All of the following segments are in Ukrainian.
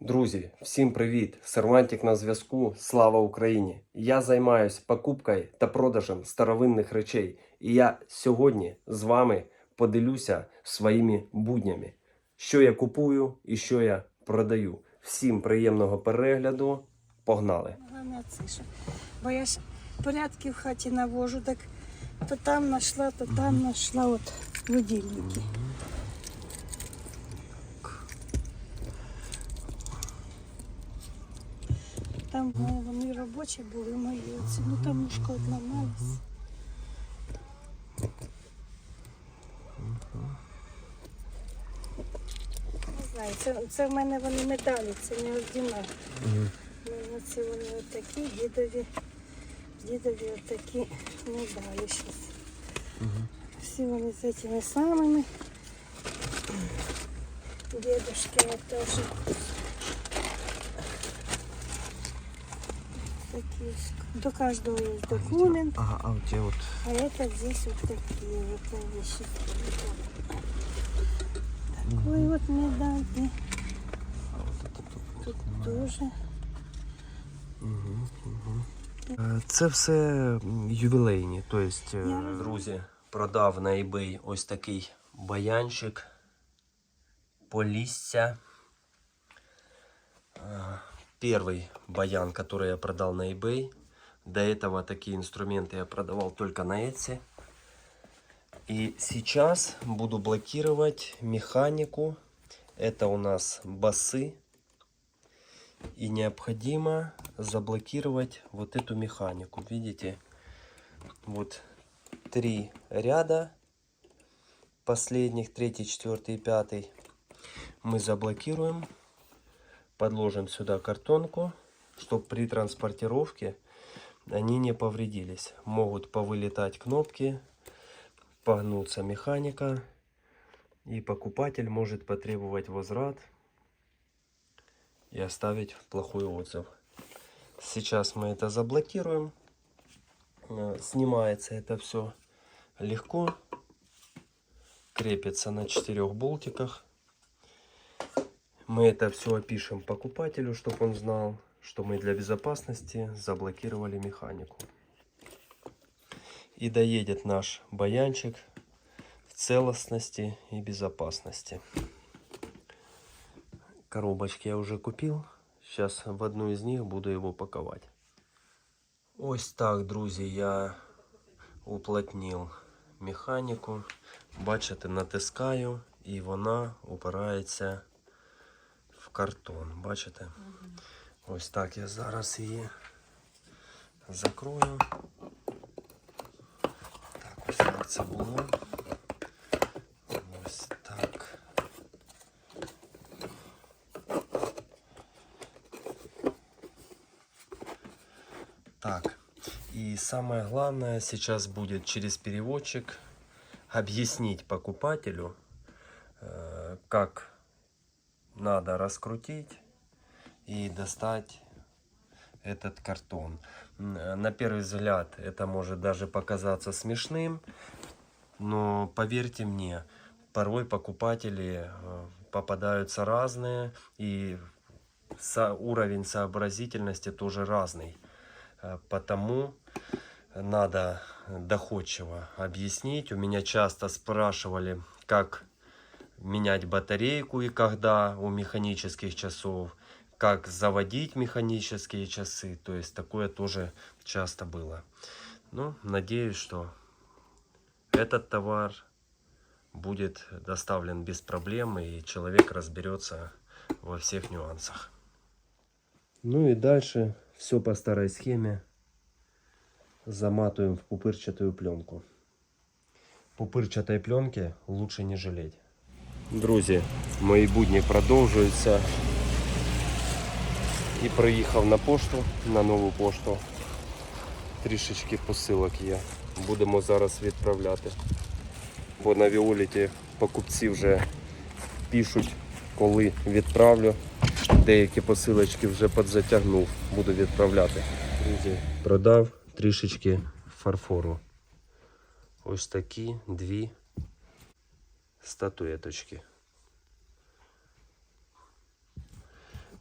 Друзі, всім привіт! Сервантик на зв'язку. Слава Україні! Я займаюсь покупкою та продажем старовинних речей. І я сьогодні з вами поділюся своїми буднями, що я купую і що я продаю. Всім приємного перегляду. Погнали! Бо я ж порядки в хаті навожу, так то там знайшла, то там знайшла от будильники. Там вони робочі були мої оці, ну там ушко одламалось. Не знаю, це, це в мене вони медалі, це не ординар. Ну, ці вони отакі, дідові, дідові отакі медалі зараз. Всі вони з цими самими. Дедушки вот тоже. Такие. До каждого есть документ. Ага, а у тебя вот А это здесь вот такие вот вещи. Такой вот медальки. а вот это тут. Тут тоже. Е, Це все ювілейні, тобто. Друзі, продав на eBay ось такий баянчик. Полісся. Первый баян, который я продал на eBay. До этого такие инструменты я продавал только на Etsy. И сейчас буду блокировать механику. Это у нас басы. И необходимо заблокировать вот эту механику. Видите? Вот три ряда. Последних, третий, четвертый и пятый. Мы заблокируем. Подложим сюда картонку, чтобы при транспортировке они не повредились. Могут повылетать кнопки, погнуться механика. И покупатель может потребовать возврат и оставить плохой отзыв. Сейчас мы это заблокируем. Э, Снимается это все легко. Крепится на четырех болтиках. Мы это все опишем покупателю, чтобы он знал, что мы для безопасности заблокировали механику. И доедет наш баянчик в целостности и безопасности. Коробочки я уже купил. Сейчас в одну из них буду его паковать. Ось так, друзі, я уплотнив механіку. Бачите, натискаю і вона упирається в картон. Бачите? Ось так я зараз її закрою. Так, ось як це було. Ось так. Так, и самое главное сейчас будет через переводчик объяснить покупателю, э, как надо раскрутить и достать этот картон. На первый взгляд это может даже показаться смешным, но поверьте мне, порой покупатели э, попадаются разные и уровень сообразительности тоже разный. Э, Потому надо доходчиво объяснить. У меня часто спрашивали, как менять батарейку и когда у механических часов, как заводить механические часы. То есть такое тоже часто было. Ну, надеюсь, что этот товар будет доставлен без проблем и человек разберется во всех нюансах. Ну и дальше все по старой схеме заматываем в пупырчатую пленку. Пупырчатой пленки лучше не жалеть. Друзі, мої будні продовжуються. І приїхав на пошту, на нову пошту. Трішечки посилок є. Будемо зараз відправляти. Бо на Віоліті покупці вже пишуть, коли відправлю. Деякі посилочки вже підзатягнув, буду відправляти. Друзі, продав трішечки фарфору. Ось такі дві статуеточки.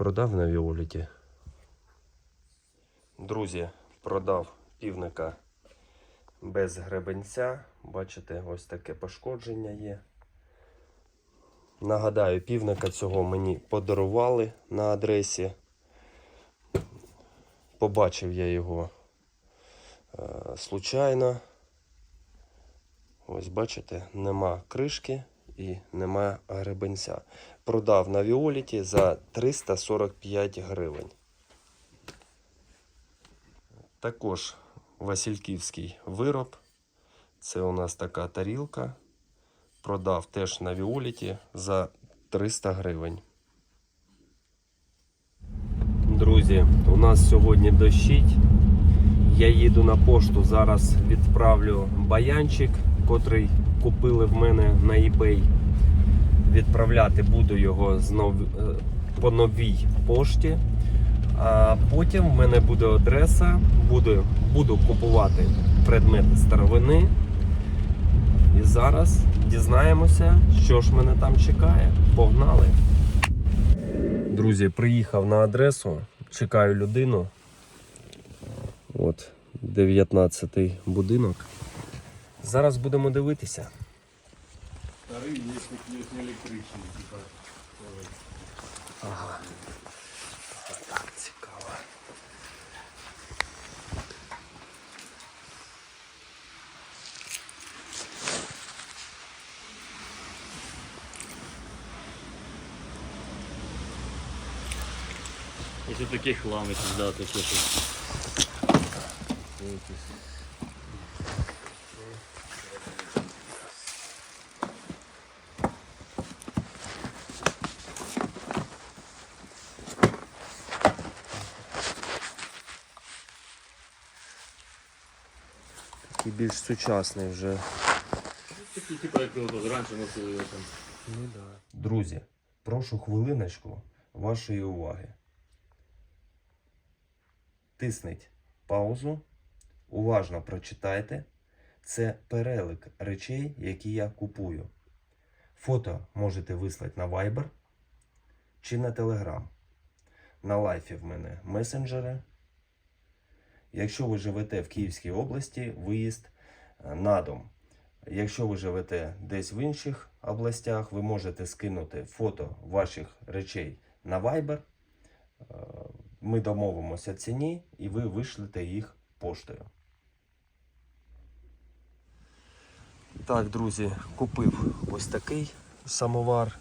продав на Віоліті. Друзі, продав півника без гребенця. Бачите, ось таке пошкодження є. Нагадаю, півника цього мені подарували на адресі. Побачив я його е, случайно. Ось бачите, нема кришки і нема гребенця. Продав на Віоліті за 345 гривень. Також Васильківський вироб. Це у нас така тарілка. Продав теж на Віоліті за 300 гривень. Друзі, у нас сьогодні дощить. Я їду на пошту. Зараз відправлю баянчик, котрий купили в мене на eBay. Відправляти буду його знов, е, по новій пошті. А потім в мене буде адреса, буду, буду купувати предмети старовини. І зараз дізнаємося, що ж мене там чекає. Погнали! Друзі, приїхав на адресу, чекаю людину. От, 19-й будинок. Зараз будемо дивитися. Старий, якщо є електричний, типа. Ага. Так, цікаво. Ось такі хлами да, такі тут. Такий більш сучасний вже. Такі, типа, як раніше носили його там. Ну да. Друзі, прошу хвилиночку вашої уваги. Тисніть паузу, уважно прочитайте. Це перелик речей, які я купую. Фото можете вислати на Viber чи на Telegram. На лайфі в мене месенджери. Якщо ви живете в Київській області, виїзд е, на дом. Якщо ви живете десь в інших областях, ви можете скинути фото ваших речей на Viber. Е, Ми домовимося ціні і ви вишлете їх поштою. Так, друзі, купив ось такий самовар,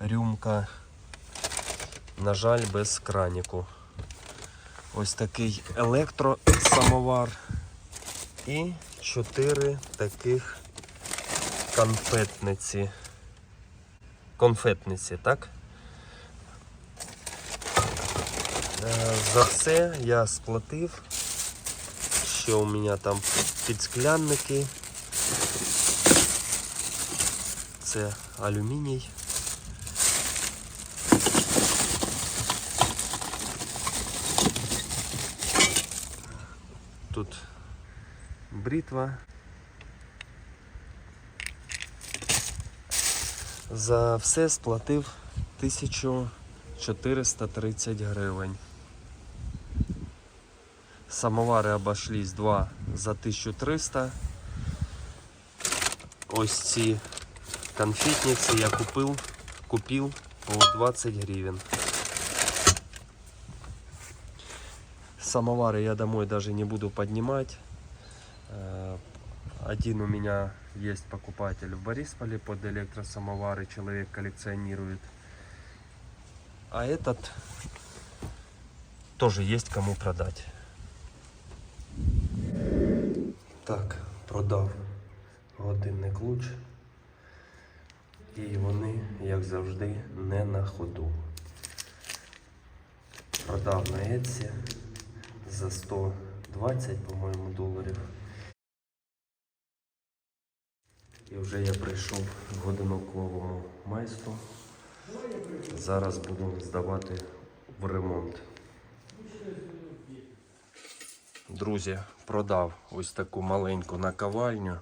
рюмка. На жаль, без краніку. Ось такий електросамовар. І чотири таких конфетниці. Конфетниці, так? Е, За все я сплатив. Що у мене там підсклянники. Це алюміній. Тут бритва. За все сплатив 1430 гривень. Самовари обошлись два за 1300. Ось ці конфетниці я купив, купив по 20 гривен. Самовары я домой даже не буду поднимать. Э, Один у меня есть покупатель в Борисполе под электросамовары, человек коллекционирует. А этот тоже есть кому продать. Так, продав годинний ключ. І вони, як завжди, не на ходу. Продав на Etsy за 120, по-моєму, доларів. І вже я прийшов к годинниковому майстру. Зараз буду здавати в ремонт. Друзі, продав ось таку маленьку наковальню.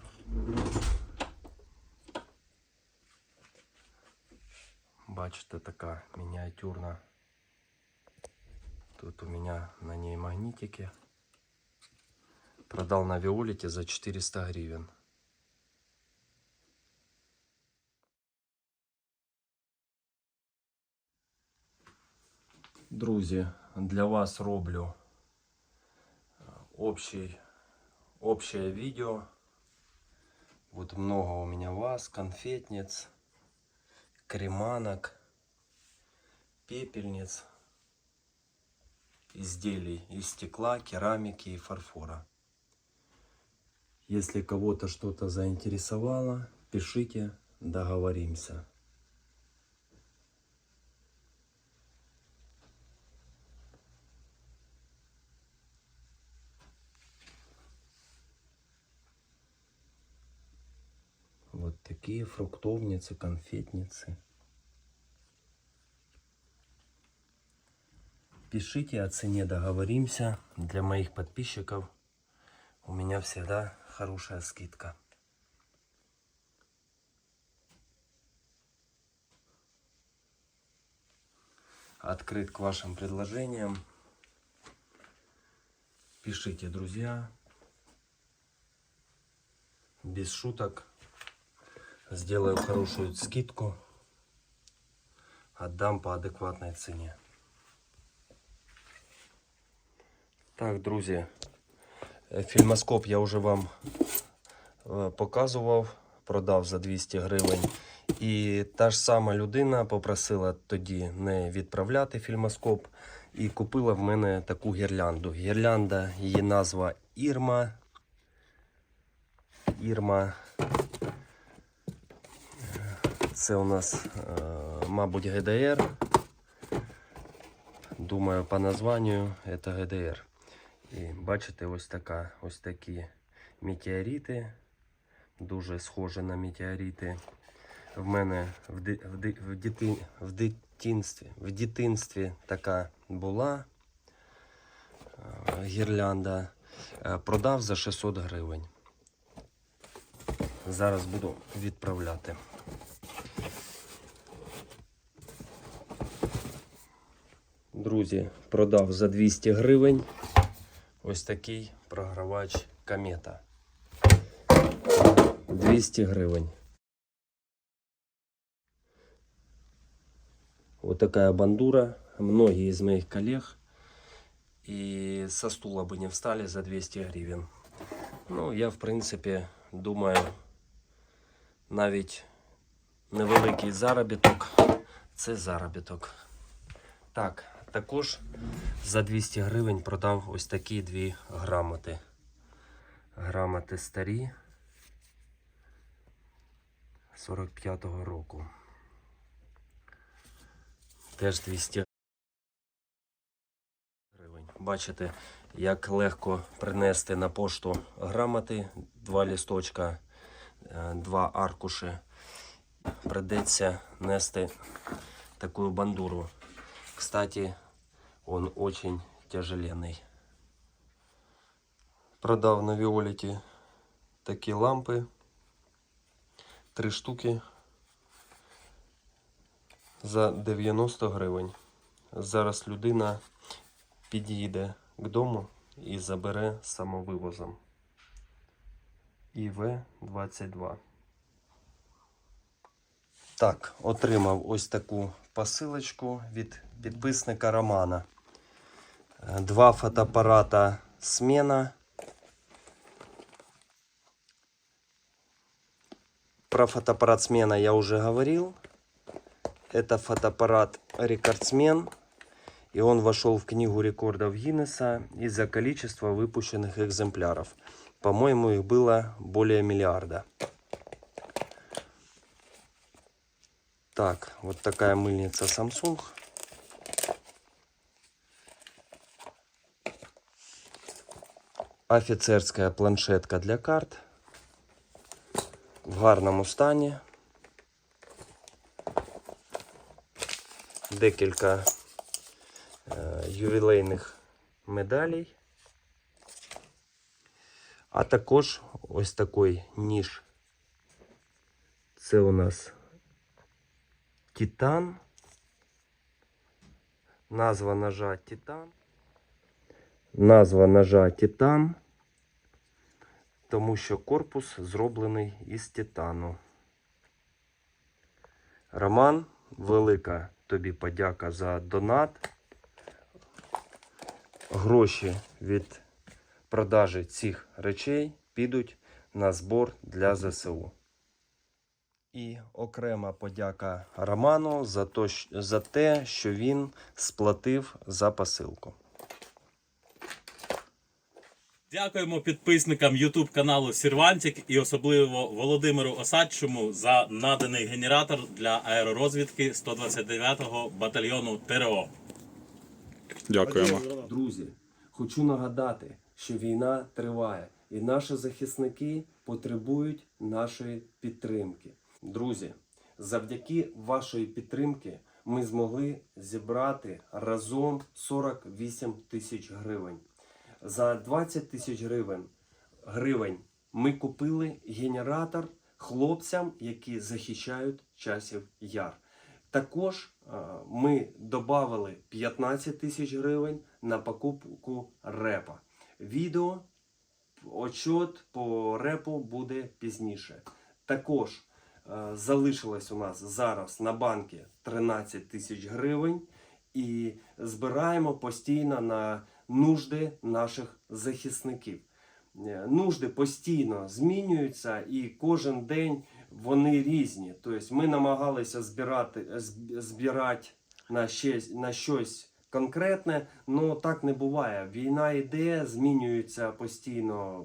Бачите, така мініатюрна Тут у меня на ней магнитики. Продал на Виолете за 400 гривен. Друзі, для вас роблю е, общий, общее видео. Вот много у меня вас, конфетниц, креманок, пепельниц, изделий из стекла, керамики и фарфора. Если кого-то что-то заинтересовало, пишите, договоримся. Вот такие фруктовницы, конфетницы. Пишите о цене, договоримся. Для моих подписчиков у меня всегда хорошая скидка. Открыт к вашим предложениям. Пишите, друзья. Без шуток. Сделаю хорошую скидку. Отдам по адекватной цене. Так, друзі, е, фільмоскоп я вже вам е, показував, продав за 200 гривень. І та ж сама людина попросила тоді не відправляти фільмоскоп і купила в мене таку гірлянду. Гірлянда, її назва Ірма. Ірма. Це у нас, е, мабуть, ГДР. Думаю, по названню це ГДР. І бачите, ось така, ось такі метеорити. Дуже схожі на метеорити. В мене в, ди, в, ди, в, дити, в, дитинстві, в дитинстві така була е, гірлянда. Е, Продав за 600 гривень. Зараз буду відправляти. Друзі, продав за 200 гривень ось такий програвач комета. 200 гривень. Вот такая бандура. Многие из моих коллег и со стула бы не встали за 200 гривен. Ну, я, в принципі, думаю, навіть невеликий заробіток це заробіток. Так, також за 200 гривень продав ось такі дві грамоти. Грамоти старі 45-го року. Теж 200 гривень. Бачите, як легко принести на пошту грамоти, два лісточка, е, два аркуші. Придеться нести таку бандуру. Кстати, он очень тяжеленный. Продав на Віолеті такі лампи. Три штуки за 90 гривень. Зараз людина підійде к дому і забере самовивозом. ІВ-22. Так, отримав ось таку посилочку від підписника Романа. Два фотоапарата смена. Про фотоаппарат смена я уже говорил. Это фотоаппарат рекордсмен. И он вошел в книгу рекордов Гиннесса из-за количества выпущенных экземпляров. По-моему, их было более миллиарда. Так, вот такая мыльница Samsung. Офіцерська планшетка для карт. В гарному стані. Декілька е, ювілейних медалей. А також ось такий ніж. Це у нас Титан. Назва ножа Титан. Назва ножа Титан, тому що корпус зроблений із титану. Роман, велика тобі подяка за донат. Гроші від продажі цих речей підуть на збор для ЗСУ. І окрема подяка Роману за, те, що він сплатив за посилку. Дякуємо підписникам YouTube каналу Сірвантик і особливо Володимиру Осадчому за наданий генератор для аеророзвідки 129-го батальйону ТРО. Дякуємо. Друзі, хочу нагадати, що війна триває, і наші захисники потребують нашої підтримки. Друзі, завдяки вашої підтримки ми змогли зібрати разом 48 тисяч гривень. За 20 тисяч гривень, гривень ми купили генератор хлопцям, які захищають часів яр. Також ми додали 15 тисяч гривень на покупку репа. Відео, отчет по репу буде пізніше. Також залишилось у нас зараз на банки 13 тисяч гривень і збираємо постійно на нужди наших захисників. Е, Нужди постійно змінюються і кожен день вони різні. Тобто ми намагалися збирати, збирати на, щось, на щось конкретне, але так не буває. Війна йде, змінюються постійно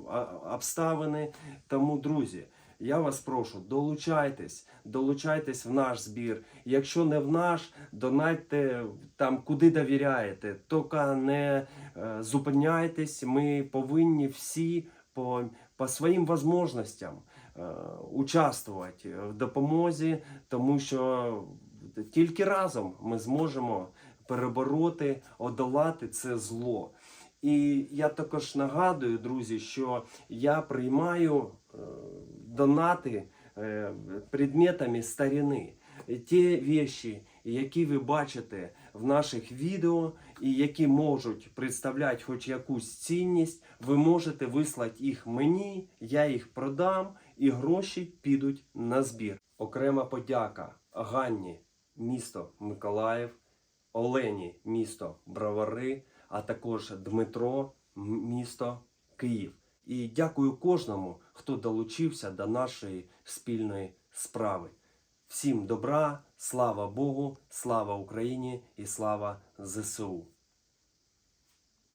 обставини. Тому, друзі, я вас прошу, долучайтесь, долучайтесь в наш збір. Якщо не в наш, донайте там куди довіряєте. Тільки не е, зупиняйтесь. Ми повинні всі по, по своїм можливостям е, участвувати в допомозі, тому що тільки разом ми зможемо перебороти, одолати це зло. І я також нагадую, друзі, що я приймаю донати е, предметами старини. Ті вещі, які ви бачите в наших відео, і які можуть представляти хоч якусь цінність, ви можете вислати їх мені, я їх продам, і гроші підуть на збір. Окрема подяка Ганні, місто Миколаїв, Олені, місто Бровари, а також Дмитро, місто Київ. І дякую кожному, хто долучився до нашої спільної справи. Всім добра, слава Богу, слава Україні і слава ЗСУ.